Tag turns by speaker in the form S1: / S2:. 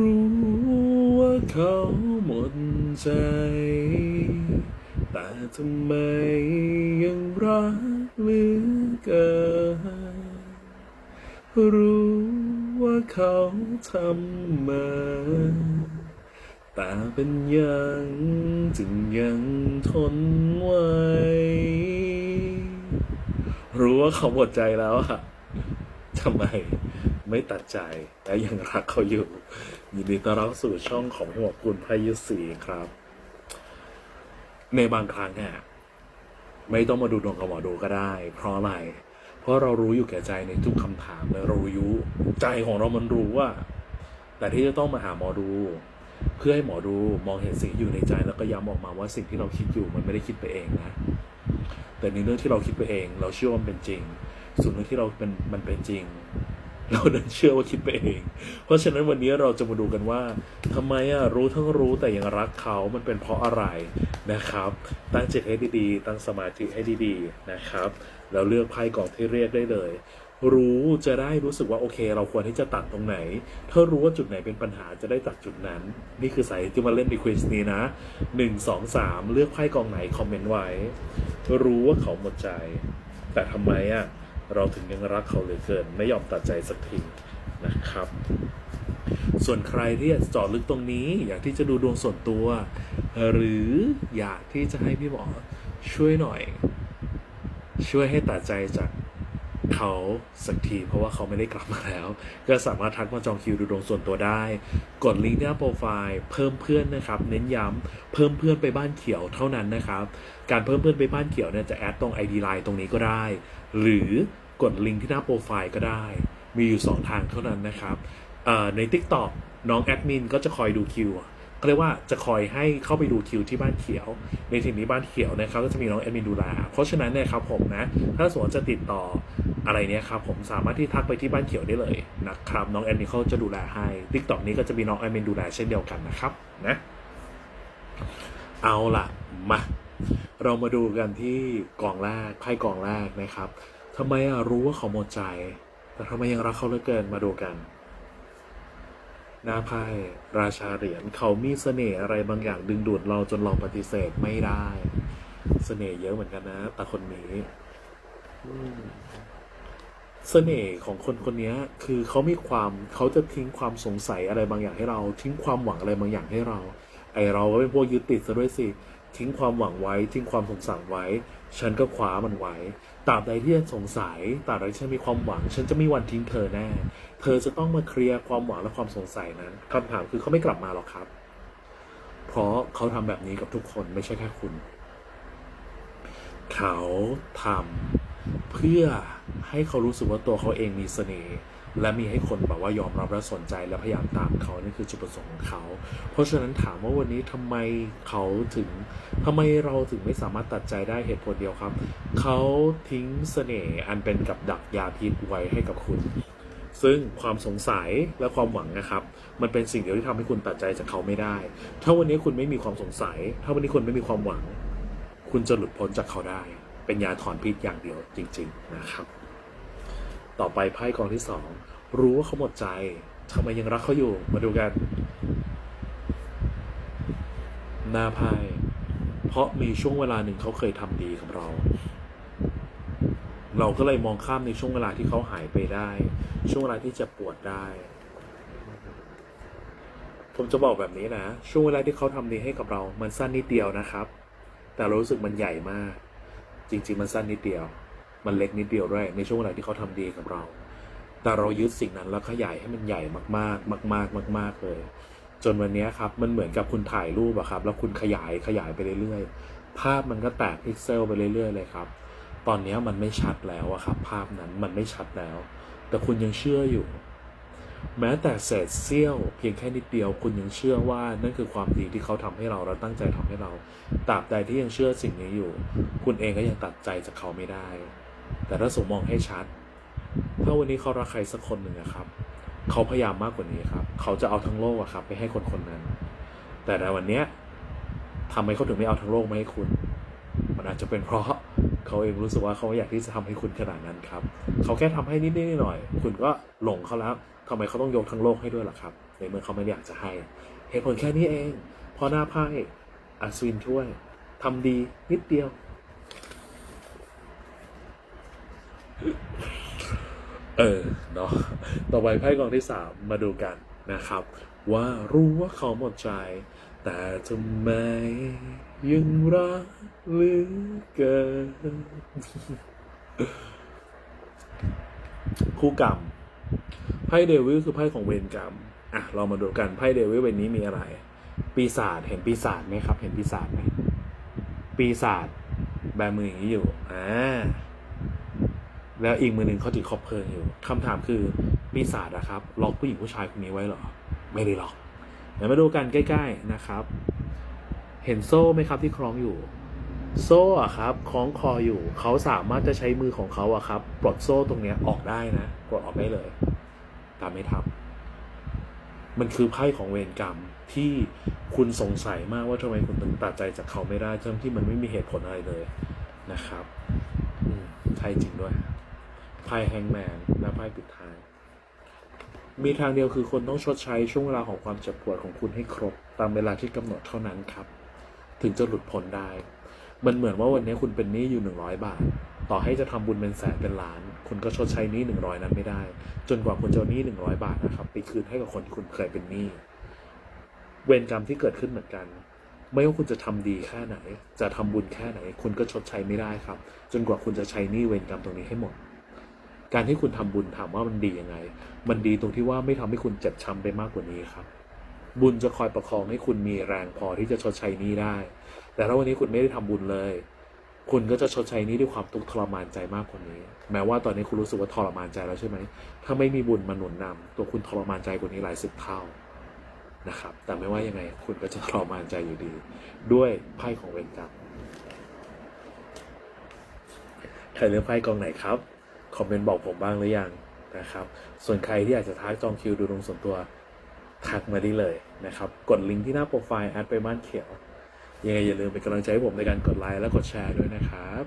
S1: รู้ว่าเขาหมดใจ แต่ทำไมยังรักเหลือเกินรู้ว่าเขาทำมา แต่เป็นยังจึงยังทนไหวรู้ว่าเขาหมดใจแล้วอะ ทำไมไม่ตัดใจและยังรักเขาอยู่ ยินดีต้อนรับสู่ช่องของพี่หมอคุณพายุศีครับ ในบางครั้งเนี่ยไม่ต้องมาดูดวงกับหมอดูก็ได้ เพราะอะไร เพราะเรารู้อยู่แก่ใจในทุกคำถามและเรารู้ใจของเรามันรู้ว่า แต่ที่จะต้องมาหาหมอดู เพื่อให้หมอดูมองเห็นสิ่งอยู่ในใจแล้วก็ย้ำออกมาว่าสิ่งที่เราคิดอยู่มันไม่ได้คิดไปเองนะ แต่ในเรื่องที่เราคิดไปเอง เราเชื่อว่ามันเป็นจริง ส่วนเรื่งที่เราเป็นมันเป็นจริง เราดันเชื่อว่าคิดไปเอง เพราะฉะนั้นวันนี้เราจะมาดูกันว่าทำไมอะรู้ทั้งรู้แต่ยังรักเขามันเป็นเพราะอะไรนะครับ ตั้งจิตให้ดีๆ ตั้งสมาธิให้ดีๆนะครับแล้วเลือกไพ่กองที่เรียกได้เลยรู้จะได้รู้สึกว่าโอเค เราควรที่จะตัดตรงไหน ถ้ารู้ว่าจุดไหนเป็นปัญหาจะได้ตัดจุดนั้น นี่คือสายที่มาเล่นในควิสนี้นะหนึ่งสองสามเลือกไพ่กองไหน คอมเมนต์ไว้ รู้ว่าเขาหมดใจ แต่ทำไมอะ เราถึงยังรักเขาเหลือเกิน ไม่ยอมตัดใจสักทีนะครับ ส่วนใครที่อยากจะเจาะลึกตรงนี้ อยากที่จะดูดวงส่วนตัว หรืออยากที่จะให้พี่หมอช่วยหน่อย ช่วยให้ตัดใจจาก เขาสักทีเพราะว่าเขาไม่ได้กลับมาแล้ว ก็สามารถทักมาจองคิวดูดวงส่วนตัวได้ กดลิงก์หน้าโปรไฟล์เพิ่มเพื่อนนะครับ เน้นย้ำเพิ่มเพื่อนไปบ้านเขียวเท่านั้นนะครับ การเพิ่มเพื่อนไปบ้านเขียวเนี่ยจะแอดตรง ID Line ตรงนี้ก็ได้ หรือกดลิงก์ที่หน้าโปรไฟล์ก็ได้ มีอยู่ 2 ทางเท่านั้นนะครับใน TikTok น้องแอดมินก็จะคอยดูคิวก็เรียกว่าจะคอยให้เข้าไปดูคิวที่บ้านเขียว ในทีนี้บ้านเขียวนะครับก็จะมีน้องแอดมินดูแลเพราะฉะนั้นเนี่ยครับผมนะ ถ้าสมมติจะติดต่อ อะไรเนี่ยครับผมสามารถที่ทักไปที่บ้านเขียวได้เลยนะครับน้องแอดมินเขาจะดูแลให้ TikTok นี้ก็จะมีน้องแอดมินดูแลเช่นเดียวกันนะครับนะเอาละมาเรามาดูกันที่กองแรกไพ่กองแรกนะครับทำไมอะรู้ว่าเขาหมดใจ แต่ทำไมยังรักเขาเหลือเกินมาดูกันหน้าไพ่ราชาเหรียญเขามีเสน่ห์อะไรบางอย่างดึงดูดเราจนเราปฏิเสธไม่ได้ เสน่ห์เยอะเหมือนกันนะแต่คนนี้ เสน่ห์ของคนคนนี้คือเขามีความเขาจะทิ้งความสงสัยอะไรบางอย่างให้เรา ทิ้งความหวังอะไรบางอย่างให้เรา ไอเราก็เป็นพวกยึดติดซะด้วยสิทิ้งความหวังไว้ทิ้งความสงสัยไว้ ฉันก็คว้ามันไว้ตราบใดที่ฉันสงสัยตราบใดที่ฉันมีความหวัง ฉันจะไม่มีวันทิ้งเธอแน่ เธอจะต้องมาเคลียร์ความหวังและความสงสัยนั้นคำถามคือเขาไม่กลับมาหรอกครับ เพราะเขาทำแบบนี้กับทุกคนไม่ใช่แค่คุณ เขาทำ เพื่อให้เขารู้สึกว่าตัวเขาเองมีเสน่ห์และมีให้คนแบบว่ายอมรับและสนใจและพยายามตามเขานี่คือจุดประสงค์ของเขา เพราะฉะนั้นถามว่าวันนี้ทำไมเขาถึงทำไมเราถึงไม่สามารถตัดใจได้เหตุผลเดียวครับ เขาทิ้งเสน่ห์อันเป็นกับดักยาพิษไว้ให้กับคุณ ซึ่งความสงสัยและความหวังนะครับ มันเป็นสิ่งเดียวที่ทำให้คุณตัดใจจากเขาไม่ได้ ถ้าวันนี้คุณไม่มีความสงสัย ถ้าวันนี้คุณไม่มีความหวัง คุณจะหลุดพ้นจากเขาได้ เป็นยาถอนพิษอย่างเดียวจริง ๆนะครับ ต่อไปไพ่กองที่สองรู้ว่าเขาหมดใจทำไมยังรักเขาอยู่มาดูกัน หน้าไพ่เพราะมีช่วงเวลาหนึ่งเขาเคยทำดีกับเรา เราก็เลยมองข้ามในช่วงเวลาที่เขาหายไปได้ ช่วงเวลาที่จะปวดได้ ผมจะบอกแบบนี้นะ ช่วงเวลาที่เขาทำดีให้กับเรา มันสั้นนิดเดียวนะครับ แต่เรารู้สึกมันใหญ่มาก จริง ๆ มันสั้นนิดเดียว มันเล็กนิดเดียวด้วยในช่วงเวลาที่เขาทำดีกับเรา แต่เรายึดสิ่งนั้นแล้วขยายให้มันใหญ่มากๆ มาก ๆ มาก ๆ เลย จนวันนี้ครับมันเหมือนกับคุณถ่ายรูปอะครับ แล้วคุณขยายขยายไปเรื่อยๆ ภาพมันก็แตกพิกเซลไปเรื่อยๆ เลยครับ ตอนนี้มันไม่ชัดแล้วอะครับ ภาพนั้นมันไม่ชัดแล้ว แต่คุณยังเชื่ออยู่ แม้แต่เศษเสี้ยวเพียงแค่นิดเดียวคุณยังเชื่อว่านั่นคือความดีที่เขาทำให้เราและตั้งใจทำให้เราตราบใดที่ยังเชื่อสิ่งนี้อยู่ คุณเองก็ยังตัดใจจากเขาไม่ได้ แต่ถ้าสมมองให้ชัด ถ้าวันนี้เขารักใครสักคนหนึ่งครับ เขาพยายามมากกว่านี้ครับ เขาจะเอาทั้งโลกอะครับ ไปให้คนคนนั้น แต่ในวันเนี้ยทำไมเขาถึงไม่เอาทั้งโลกมาให้คุณ มันอาจจะเป็นเพราะเขาเองรู้สึกว่าเขาอยากที่จะทำให้คุณขนาดนั้นครับ เขาแค่ทำให้นิดๆหน่อยๆคุณก็หลงเขาแล้ว ทำไมเขาต้องยกทั้งโลกให้ด้วยล่ะครับ ในเมื่อเขาไม่ได้อยากจะให้ เหตุผลแค่นี้เอง พอหน้าไพ่อัศวินช่วยทำดีนิดเดียว เออเนาะต่อไปไพ่กองที่สามมาดูกันนะครับ ว่ารู้ว่าเขาหมดใจ แต่ทำไมยังรักเหลือเกินคู่กรรม ไพ่เดวิลคือไพ่ของเวรกรรม อะ เรามาดูกันไพ่เดวิลใบนี้มีอะไร ปีศาจเห็นปีศาจไหมครับ เห็นปีศาจไหมปีศาจแบมืออย่างนี้อยู่อ่าแล้วอีกมือหนึ่งเขาถือคบเพลิงอยู่คำถามคือปีศาจนะครับล็อกผู้หญิงผู้ชายคนนี้ไว้หรอ ไม่ได้ล็อกเดี๋ยวมาดูกันใกล้ ๆนะครับ เห็นโซ่ไหมครับที่คล้องอยู่ โซ่อะครับคล้องคออยู่เขาสามารถจะใช้มือของเขาอะครับปลดโซ่ตรงเนี้ยออกได้นะปลดออกได้เลยตามไม่ทำมันคือไพ่ของเวรกรรมที่คุณสงสัยมากว่าทำไมคุณถึงตัดใจจากเขาไม่ได้ทั้งที่มันไม่มีเหตุผลอะไรเลยนะครับอืมใช่จริงด้วยไพ่แฮงแมนและไพ่ปิดท้าย มีทางเดียวคือคนต้องชดใช้ช่วงเวลาของความเจ็บปวดของคุณให้ครบ ตามเวลาที่กำหนดเท่านั้นครับ ถึงจะหลุดพ้นได้ มันเหมือนว่าวันนี้คุณเป็นหนี้อยู่หนึ่งร้อยบาท ต่อให้จะทำบุญเป็นแสนเป็นล้าน คุณก็ชดใช้หนี้หนึ่งร้อยนั้นไม่ได้ จนกว่าคุณจะหนี้หนึ่งร้อยบาทนะครับไปคืนให้กับคนที่คุณเคยเป็นหนี้ เวรกรรมที่เกิดขึ้นเหมือนกัน ไม่ว่าคุณจะทำดีแค่ไหน จะทำบุญแค่ไหน คุณก็ชดใช้ไม่ได้ครับ จนกว่าคุณจะใช้หนี้เวรกรรมตรงนี้ให้หมด การที่คุณทำบุญถามว่ามันดียังไง มันดีตรงที่ว่าไม่ทำให้คุณเจ็บช้ำไปมากกว่านี้ครับ บุญจะคอยประคองให้คุณมีแรงพอที่จะชดใช้หนี้ได้ แต่ถ้าวันนี้คุณไม่ได้ทำบุญเลย คุณก็จะชดใช้นี้ด้วยความทุกข์ทรมานใจมากกว่านี้ แม้ว่าตอนนี้คุณรู้สึกว่าทรมานใจแล้วใช่ไหม ถ้าไม่มีบุญมาหนุนนำตัวคุณทรมานใจกว่านี้หลายสิบเท่านะครับ แต่ไม่ว่ายังไงคุณก็จะทรมานใจอยู่ดี ด้วยไพ่ของเวรกรรมใครเลือกไพ่กองไหนครับ คอมเมนต์บอกผมบ้างหรือยังนะครับ ส่วนใครที่อยากจะทักจองคิวดูดวงส่วนตัวทักมาได้เลยนะครับ กดลิงก์ที่หน้าโปรไฟล์แอดไปบ้านเขียว ยังไงอย่าลืมเป็นกำลังใจให้ผมในการกดไลค์และกดแชร์ด้วยนะครับ